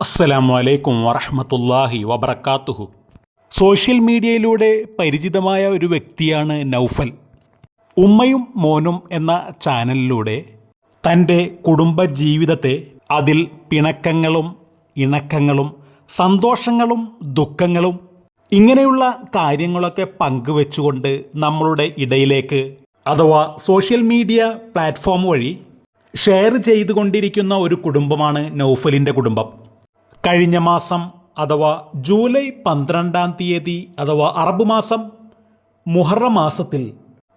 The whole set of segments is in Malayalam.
അസ്സലാമു വലൈക്കും വറഹമത്തല്ലാഹി വബർക്കാത്തുഹു സോഷ്യൽ മീഡിയയിലൂടെ പരിചിതമായ ഒരു വ്യക്തിയാണ് നൗഫൽ. ഉമ്മയും മോനും എന്ന ചാനലിലൂടെ തന്റെ കുടുംബ ജീവിതത്തെ അതിൽ പിണക്കങ്ങളും ഇണക്കങ്ങളും സന്തോഷങ്ങളും ദുഃഖങ്ങളും ഇങ്ങനെയുള്ള കാര്യങ്ങളൊക്കെ പങ്കുവെച്ചുകൊണ്ട് നമ്മളുടെ ഇടയിലേക്ക് അഥവാ സോഷ്യൽ മീഡിയ പ്ലാറ്റ്ഫോം വഴി ഷെയർ ചെയ്തുകൊണ്ടിരിക്കുന്ന ഒരു കുടുംബമാണ് നൗഫലിന്റെ കുടുംബം. കഴിഞ്ഞ മാസം അഥവാ ജൂലൈ പന്ത്രണ്ടാം തീയതി അഥവാ അറബ് മാസം മുഹറ മാസത്തിൽ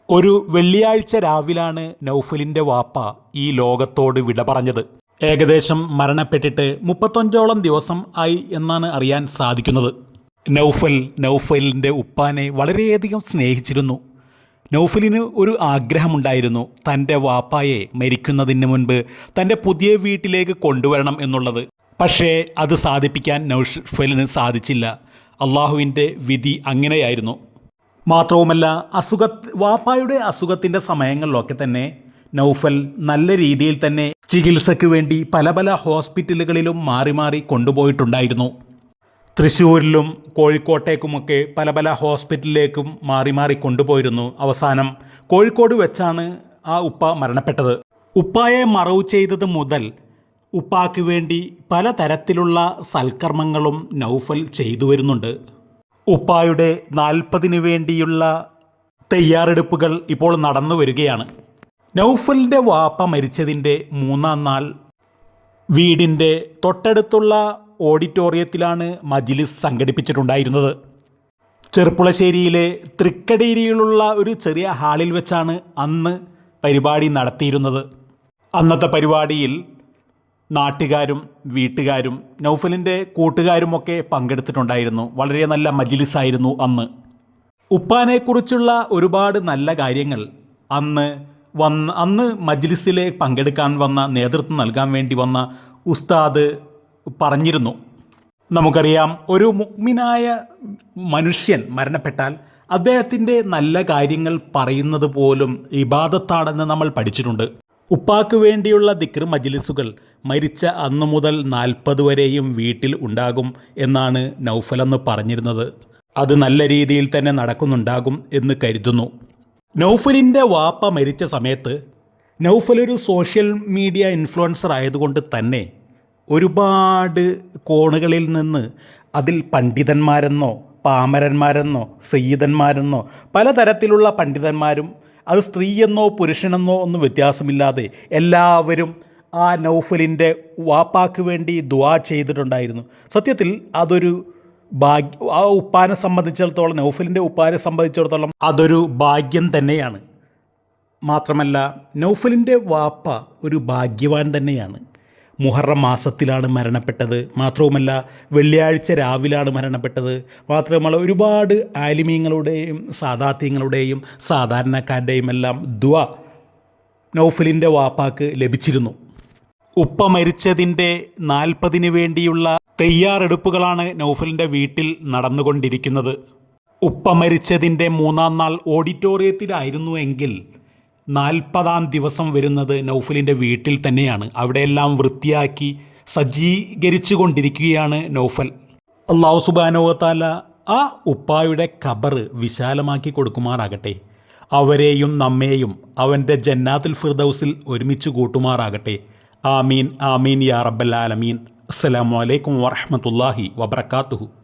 ഒരു വെള്ളിയാഴ്ച രാവിലാണ് നൗഫലിന്റെ വാപ്പ ഈ ലോകത്തോട് വിട പറഞ്ഞത്. ഏകദേശം മരണപ്പെട്ടിട്ട് മുപ്പത്തഞ്ചോളം ദിവസം ആയി എന്നാണ് അറിയാൻ സാധിക്കുന്നത്. നൗഫൽ നൗഫലിന്റെ ഉപ്പാനെ വളരെയധികം സ്നേഹിച്ചിരുന്നു. നൗഫലിന് ഒരു ആഗ്രഹമുണ്ടായിരുന്നു തന്റെ വാപ്പായെ മരിക്കുന്നതിന് മുൻപ് തന്റെ പുതിയ വീട്ടിലേക്ക് കൊണ്ടുവരണം എന്നുള്ളത്. പക്ഷേ അത് സാധിപ്പിക്കാൻ നൌഷലിന് സാധിച്ചില്ല. അള്ളാഹുവിന്റെ വിധി അങ്ങനെയായിരുന്നു. മാത്രവുമല്ല അസുഖ വാപ്പായുടെ അസുഖത്തിന്റെ സമയങ്ങളിലൊക്കെ തന്നെ നൗഫൽ നല്ല രീതിയിൽ തന്നെ ചികിത്സയ്ക്ക് വേണ്ടി പല പല ഹോസ്പിറ്റലുകളിലും മാറി മാറി കൊണ്ടുപോയിട്ടുണ്ടായിരുന്നു. തൃശ്ശൂരിലും കോഴിക്കോട്ടേക്കുമൊക്കെ പല പല ഹോസ്പിറ്റലിലേക്കും മാറി മാറി കൊണ്ടുപോയിരുന്നു അവസാനം. കോഴിക്കോട് വെച്ചാണ് ആ ഉപ്പ മരണപ്പെട്ടത്. ഉപ്പായെ മറവ് ചെയ്തത് മുതൽ ഉപ്പാക്ക് വേണ്ടി പലതരത്തിലുള്ള സൽക്കർമ്മങ്ങളും നൗഫൽ ചെയ്തു വരുന്നുണ്ട്. ഉപ്പായുടെ നാൽപ്പതിന് വേണ്ടിയുള്ള തയ്യാറെടുപ്പുകൾ ഇപ്പോൾ നടന്നു വരികയാണ്. നൗഫലിന്റെ വാപ്പ മരിച്ചതിന്റെ മൂന്നാം നാൾ വീടിന്റെ തൊട്ടടുത്തുള്ള ഓഡിറ്റോറിയത്തിലാണ് മജിലിസ് സംഘടിപ്പിച്ചിട്ടുണ്ടായിരുന്നത്. ചെറുപ്പുളശ്ശേരിയിലെ തൃക്കടേരിയിലുള്ള ഒരു ചെറിയ ഹാളിൽ വെച്ചാണ് അന്ന് പരിപാടി നടത്തിയിരുന്നത്. അന്നത്തെ പരിപാടിയിൽ നാട്ടുകാരും വീട്ടുകാരും നൗഫലിന്റെ കൂട്ടുകാരുമൊക്കെ പങ്കെടുത്തിട്ടുണ്ടായിരുന്നു. വളരെ നല്ല മജിലിസായിരുന്നു അന്ന്. ഉപ്പാനെക്കുറിച്ചുള്ള ഒരുപാട് നല്ല കാര്യങ്ങൾ അന്ന് വന്ന് അന്ന് മജ്ലിസിലെ പങ്കെടുക്കാൻ വന്ന നേതൃത്വം നൽകാൻ വേണ്ടി വന്ന ഉസ്താദ് പറഞ്ഞിരുന്നു. നമുക്കറിയാം ഒരു മുഗ്മിനായ മനുഷ്യൻ മരണപ്പെട്ടാൽ അദ്ദേഹത്തിന്റെ നല്ല കാര്യങ്ങൾ പറയുന്നത് പോലും ഇബാദത്താണെന്ന് നമ്മൾ പഠിച്ചിട്ടുണ്ട്. ഉപ്പാക്ക് വേണ്ടിയുള്ള ദിക്ർ മജ്ലിസുകൾ മരിച്ച അന്നു മുതൽ നാൽപ്പത് വരെയും വീട്ടിൽ ഉണ്ടാകും എന്നാണ് നൗഫലെന്ന് പറഞ്ഞിരുന്നത്. അത് നല്ല രീതിയിൽ തന്നെ നടക്കുന്നുണ്ടാകും എന്ന് കരുതുന്നു. നൗഫലിന്റെ വാപ്പ മരിച്ച സമയത്ത് നൗഫൽ ഒരു സോഷ്യൽ മീഡിയ ഇൻഫ്ലുവൻസർ ആയതുകൊണ്ട് തന്നെ ഒരുപാട് കോണുകളിൽ നിന്ന് അതിൽ പണ്ഡിതന്മാരെന്നോ പാമരന്മാരെന്നോ സയ്യിദന്മാരെന്നോ പലതരത്തിലുള്ള പണ്ഡിതന്മാരും അത് സ്ത്രീയെന്നോ പുരുഷനെന്നോ ഒന്നും വ്യത്യാസമില്ലാതെ എല്ലാവരും ആ നൗഫലിന്റെ വാപ്പാക്ക് വേണ്ടി ദുവാ ചെയ്തിട്ടുണ്ടായിരുന്നു. സത്യത്തിൽ അതൊരു ഭാഗ്യ ആ ഉപ്പാനെ സംബന്ധിച്ചിടത്തോളം നൗഫലിന്റെ ഉപ്പാനെ സംബന്ധിച്ചിടത്തോളം അതൊരു ഭാഗ്യം തന്നെയാണ്. മാത്രമല്ല നൗഫലിന്റെ വാപ്പ ഒരു ഭാഗ്യവാൻ തന്നെയാണ്. മുഹറം മാസത്തിലാണ് മരണപ്പെട്ടത്. മാത്രവുമല്ല വെള്ളിയാഴ്ച രാവിലാണ് മരണപ്പെട്ടത്. മാത്രമല്ല ഒരുപാട് ആലിമീങ്ങളുടെയും സാധാത്യങ്ങളുടെയും സാധാരണക്കാരുടെയും എല്ലാം ദ്വ നൗഫലിന്റെ വാപ്പാക്ക് ലഭിച്ചിരുന്നു. ഉപ്പ മരിച്ചതിന്റെ നാൽപ്പതിന് വേണ്ടിയുള്ള തയ്യാറെടുപ്പുകളാണ് നൗഫലിന്റെ വീട്ടിൽ നടന്നുകൊണ്ടിരിക്കുന്നത്. ഉപ്പ മരിച്ചതിന്റെ മൂന്നാം നാൾ ഓഡിറ്റോറിയത്തിലായിരുന്നു എങ്കിൽ നാൽപ്പതാം ദിവസം വരുന്നത് നൗഫലിന്റെ വീട്ടിൽ തന്നെയാണ്. അവിടെയെല്ലാം വൃത്തിയാക്കി സജ്ജീകരിച്ചു കൊണ്ടിരിക്കുകയാണ് നൗഫൽ അള്ളാഹു സുബാനോത്താല ആ ഉപ്പായുടെ ഖബറ് വിശാലമാക്കി കൊടുക്കുമാറാകട്ടെ. അവരെയും നമ്മെയും അവന്റെ ജന്നാത്തുൽ ഫിർദൌസിൽ ഒരുമിച്ച് കൂട്ടുമാറാകട്ടെ. ആമീൻ ആമീൻ യാ റബ്ബൽ ആലമീൻ. അസ്സലാമു അലൈക്കും വറഹ്മത്തുള്ളാഹി വബർക്കാത്തുഹു